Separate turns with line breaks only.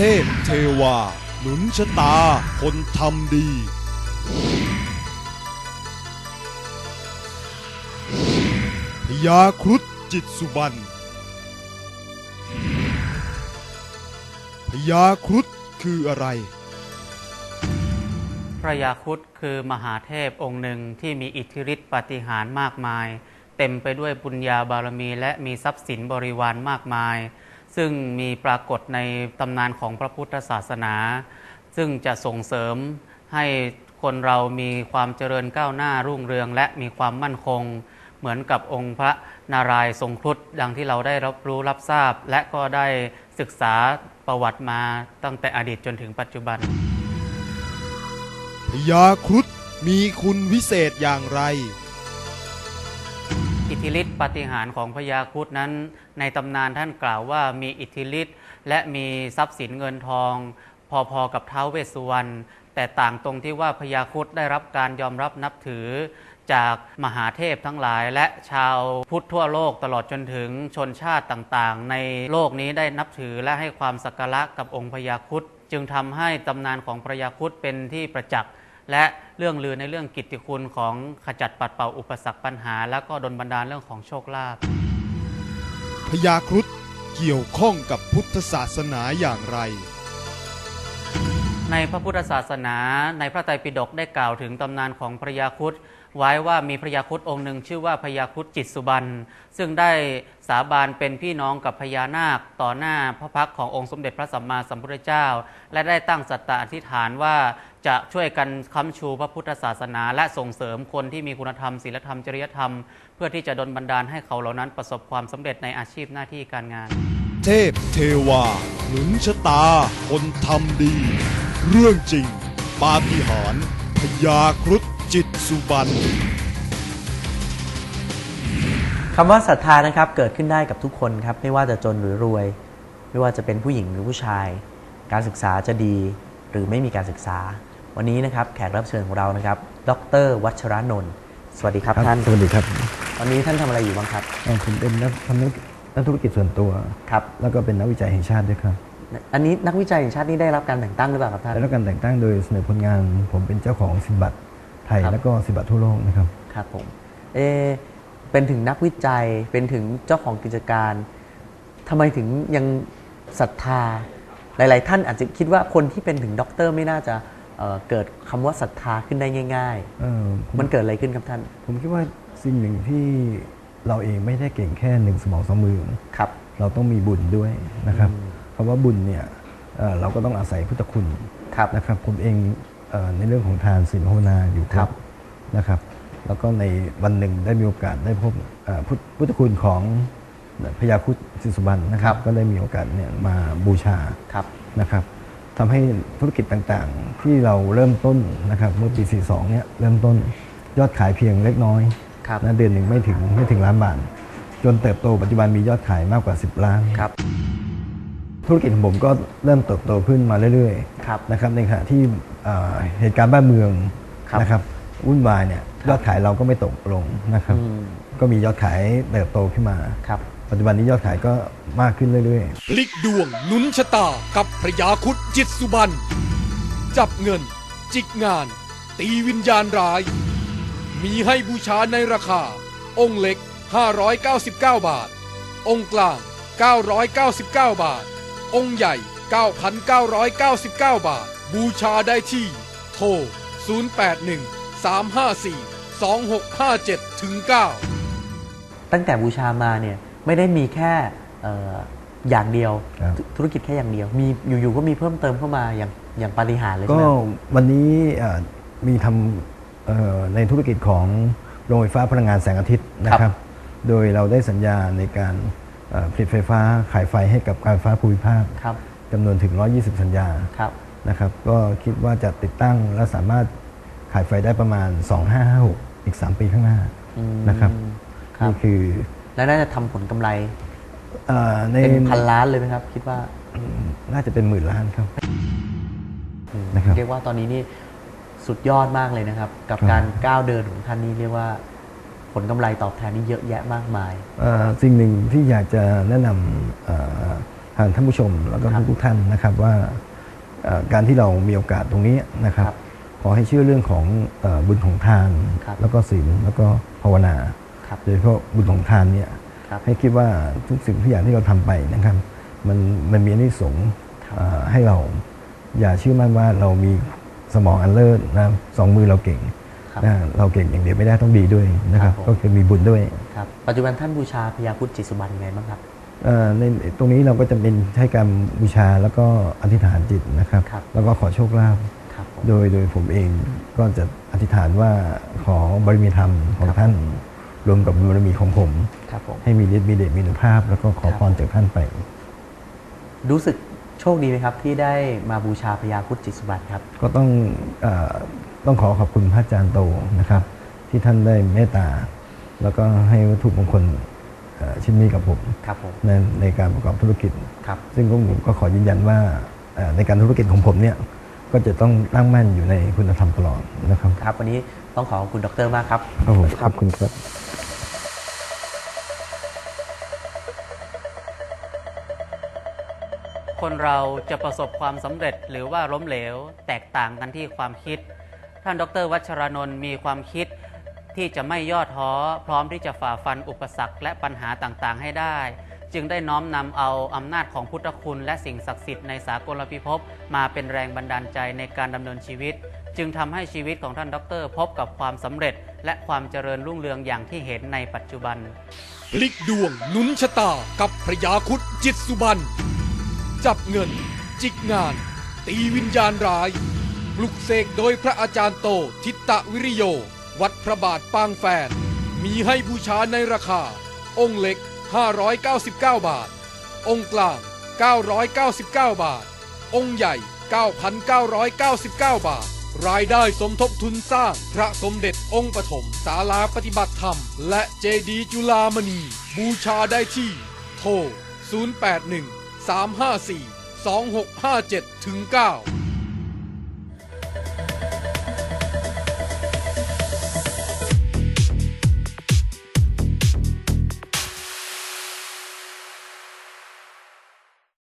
เทพเทวา หนุนชะตา คนทำดีพญาครุฑจิตสุบรรณพญาครุฑคืออะไร
พระยาครุฑคือมหาเทพองค์หนึ่งที่มีอิทธิฤทธิปาฏิหาริย์มากมาย เต็มไปด้วยบุญญาบารมีและมีทรัพย์สินบริวารมากมาย ซึ่งมีปรากฏในตำนานของพระพุทธศาสนา ซึ่งจะส่งเสริมให้คนเรามีความเจริญก้าวหน้ารุ่งเรืองและมีความมั่นคง เหมือนกับองค์พระนารายณ์ทรงครุฑดังที่เราได้รับรู้รับทราบ และก็ได้ศึกษาประวัติมาตั้งแต่อดีตจนถึงปัจจุบัน
พญาครุฑมีคุณวิเศษอย่างไร
อิทธิฤทธิปฏิหารของพญาครุฑนั้น ในตำนานท่านกล่าวว่ามีอิทธิฤทธิ์และมีทรัพย์สินเงินทอง พอๆกับท้าวเวสสุวรรณแต่ต่างตรงที่ว่าพญาครุฑได้รับการยอมรับนับถือจากมหาเทพทั้งหลายและชาวพุทธทั่วโลกตลอดจนถึงชนชาติต่างๆ ในโลกนี้ได้นับถือและให้ความสักการะกับองค์พญาครุฑจึงทำให้ตำนานของพญาครุฑเป็นที่ประจักษ์ และเรื่องลือในเรื่องกิตติคุณของขจัดปัดเป่าอุปสรรคปัญหา แล้วก็ดลบันดาลเรื่องของโชคลาภ
พญาครุฑเกี่ยวข้องกับพุทธศาสนาอย่างไร
ในพระพุทธศาสนาในพระไตรปิฎกได้กล่าวถึงตำนานของพระยาครุฑ ไว้ว่ามีพระยาครุฑองค์หนึ่งชื่อว่าพญาครุฑจิตสุบรรณซึ่งได้สาบานเป็นพี่น้องกับพญานาคต่อหน้าพระพักขององค์สมเด็จพระสัมมาสัมพุทธเจ้า และได้ตั้งสัตตาอธิษฐานว่าจะช่วยกันค้ำชูพระพุทธศาสนา และส่งเสริมคนที่มีคุณธรรมศีลธรรมจริยธรรม เพื่อที่จะดลบันดาลให้เขาเหล่านั้นประสบความสำเร็จในอาชีพหน้าที่การงาน
เทพเทวาหนุนชะตา คนทำดี เรื่องจริง ปาฏิหาริย์พญาครุฑ จิตสุบรรณ
คำว่าศรัทธานะครับเกิดขึ้นได้กับทุกคนครับไม่ว่าจะจนหรือรวย ไม่ว่าจะเป็นผู้หญิงหรือผู้ชาย การศึกษาจะดีหรือไม่มีการศึกษา วันนี้นะครับแขกรับเชิญของเรานะครับ ดร วัชรนนท์สวัสดีครับท่าน
สวัสดีครับ
ตอนนี้ท่านทำอะไรอยู่บ้างครับ
เอ่อผมเป็นนักทำนักนักธุรกิจส่วนตัว
ครับ
แล้วก็เป็นนักวิจัยแห่งชาติด้วยครับ
อันนี้นักวิจัยแห่งชาตินี่ได้รับการแต่งตั้งหรือเปล่าครับท่าน
และรับการแต่งตั้งโดยเสนอผลงาน ผมเป็นเจ้าของสินบัตร ไทย
ครับ
แล้วก็สินบัตรทั่วโลกนะครับ
ครับผมเอะเป็นถึงนักวิจัยเป็นถึงเจ้าของกิจการทำไมถึงยังศรัทธา หลาย ๆ ท่านอาจจะคิดว่าคนที่เป็นถึงด็อกเตอร์ไม่น่าจะเอ่อเกิดคำว่าศรัทธาขึ้นได้ง่าย
เอ่อผม
ๆ มันเกิดอะไรขึ้นครับท่าน
ผมคิดว่าสิ่งหนึ่งที่เราเองไม่ได้เก่งแค่หนึ่งสมองสองมือ
ครับ
เราต้องมีบุญด้วยนะครับ
อืม
คำว่าบุญเนี่ยเอ่อเราก็ต้องอาศัยพุทธคุณ
ครับ
นะครับ ผมเองเอ่อ ในเรื่องของทานศีลภาวนาอยู่ค
ครั
รับบนะครับ แล้วก็ในวันหนึ่งได้มีโอกาสได้พบเอ่อพุทธพุทธคุณของพญาครุฑสิสุบรรณนะครับ ก็ได้มีโอกาสเนี่ยมาบูชา
ครับ
นะครับทำให้ธุรกิจต่างๆ ที่เราเริ่มต้นนะครับ เมื่อปี 42 เนี่ยเริ่มต้นยอดขายเพียงเล็กน้อย
ครับ
นะเดือนหนึ่งไม่ถึงไม่ถึงล้านบาทจนเติบโตปัจจุบันมียอดขายมากกว่า 10 ล้าน
ครับ
ธุรกิจของผมก็เริ่มเติบโตขึ้นมาเรื่อย
ครับ
ๆนะครับในขณะที่ เอ่อเหตุการณ์บ้านเมือง
ครับ
นะครับวุ่นวายเนี่ยยอดขายเราก็ไม่ตกลงนะครับ
อืม
ก็มียอดขายเติบโตขึ้นมา
ครับ
ปัจจุบันนี้ยอดขายก็มากขึ้นเรื่อยๆ
พลิกดวงหนุนชะตากับพระยาครุฑจิตสุบรรณจับเงิน จิกงาน ตีวิญญาณร้าย มีให้บูชาในราคา องค์เล็ก 599 บาท องค์กลาง 999 บาท องค์ใหญ่ 9,999 บาท บูชาได้ที่ โทร 081 354 2657ถึง9
ตั้งแต่บูชามาเนี่ยไม่ได้มีแค่เอ่ออย่างเดียว
ครับ
ธุธุรกิจแค่อย่างเดียว มีอยู่ๆก็มีเพิ่มเติมเข้ามาอย่างอย่างปาฏิหาริย์เลยใช่
ก็
ไหม
วันนี้เอ่อมีทำเอ่อในธุรกิจของโรงไฟฟ้าพลังงานแสงอาทิตย์นะครับ โดยเราได้สัญญาในการเอ่อผลิตไฟฟ้าขายไฟให้กับการไฟฟ้าภูมิภาค
ครับ
จำนวนถึง 120 สัญญา
ครับ
นะครับก็คิดว่าจะติดตั้งและสามารถขายไฟได้ประมาณ 2556 อีก 3 ปีข้างหน้า
อืม
นะครับ
ครับ
นี่คือ
แล้วน่าจะทำผลกำไร
เอ่อใน
เป็นพันล้านเลยไหมครับ คิดว่า
น่าจะเป็นหมื่นล้านครับ
อืม
นะครับ
เรียกว่าตอนนี้นี่สุดยอดมากเลยนะครับ กับ
ครับ
การก้าวเดินของท่านนี่เรียกว่า ผลกำไรตอบแทนนี่เยอะแยะมากมาย
เอ่อสิ่งหนึ่งที่อยากจะแนะนำเอ่อทางท่านผู้ชมแล้วก็
ครับ
ทุกๆท่านนะครับว่าเอ่อ การที่เรามีโอกาสตรงนี้นะครับ
ครับ
ขอให้เชื่อเรื่องของเอ่อบุญของทาน
ครับ
แล้วก็ศีลแล้วก็ภาวนา
ครับ
โดยเฉพาะบุญของทานเนี่ย
ครับ
ให้คิดว่าทุกสิ่งทุกอย่างที่เราทำไปนะครับมันมันมีอานิสงส์
ครับ
เอ่อให้เราอย่าเชื่อมั่นว่าเรามีสมองอันเลิศนะสองมือเราเก่ง
ครับ
นะเราเก่งอย่างเดียวไม่ได้ต้องดีด้วยนะครับ
ครับผม
ก็คือมีบุญด้วย
ครับปัจจุบันท่านบูชาพญาครุฑจิตสุบรรณยังไงบ้างครับ
เอ่อ ในตรงนี้เราก็จะเป็นใช้การบูชาแล้วก็อธิษฐานจิตนะครับ
ครับ
แล้วก็ขอโชคลาภ
ครับผม
โดยโดยผมเองก็จะอธิษฐานว่าขอบารมีธรรมของ
ครับ
ท่าน รวมกับบารมีของผม
ครับผม
ให้มีฤทธิ์มีเดชมีอนุภาพ แล้วก็ขอ
ครับ
พรจากท่านไป
รู้สึกโชคดีไหมครับ ที่ได้มาบูชาพญาครุฑจิตสุบรรณครับ
ก็ต้องเออต้องขอขอบคุณพระอาจารย์โตนะครับ ที่ท่านได้เมตตา แล้วก็ให้วัตถุมงคลเอ่อ ชิ้นนี้กับผม
ครับผม
ในในการประกอบธุรกิจ
ครับ
ซึ่งผมก็ขอยืนยันว่าเอ่อในการธุรกิจของผมเนี่ยก็จะต้องตั้งมั่นอยู่ในคุณธรรมตลอดนะครับ
ครับ วันนี้ต้องขอขอบคุณดรมากครับ
ครับผมขอบคุณครับ
คนเราจะประสบความสำเร็จหรือว่าล้มเหลว แตกต่างกันที่ความคิด ท่านดร วัชรนนท์มีความคิด ที่จะไม่ย่อท้อพร้อมที่จะฝ่าฟันอุปสรรคและปัญหาต่างๆ ให้ได้ จึงได้น้อมนำเอาอำนาจของพุทธคุณและสิ่งศักดิ์สิทธิ์ในสากลพิภพมาเป็นแรงบันดาลใจในการดำเนินชีวิต จึงทำให้ชีวิตของท่านดรพบกับความสำเร็จ และความเจริญรุ่งเรืองอย่างที่เห็นในปัจจุบัน
พลิกดวงหนุนชะตากับพระยาคุดจิตสุบรรณจับเงิน จิกงาน ตีวิญญาณร้ายปลุกเสกโดยพระอาจารย์โตทิตตะวิริโย วัดพระบาทปางแฟน มีให้บูชาในราคา องค์เล็ก 599 บาท องค์กลาง 999 บาท องค์ใหญ่ 9,999 บาท รายได้สมทบทุนสร้างพระสมเด็จองค์ปฐมศาลาปฏิบัติธรรม และเจดีย์จุลามณี บูชาได้ที่ โทร 081 354 2657ถึง9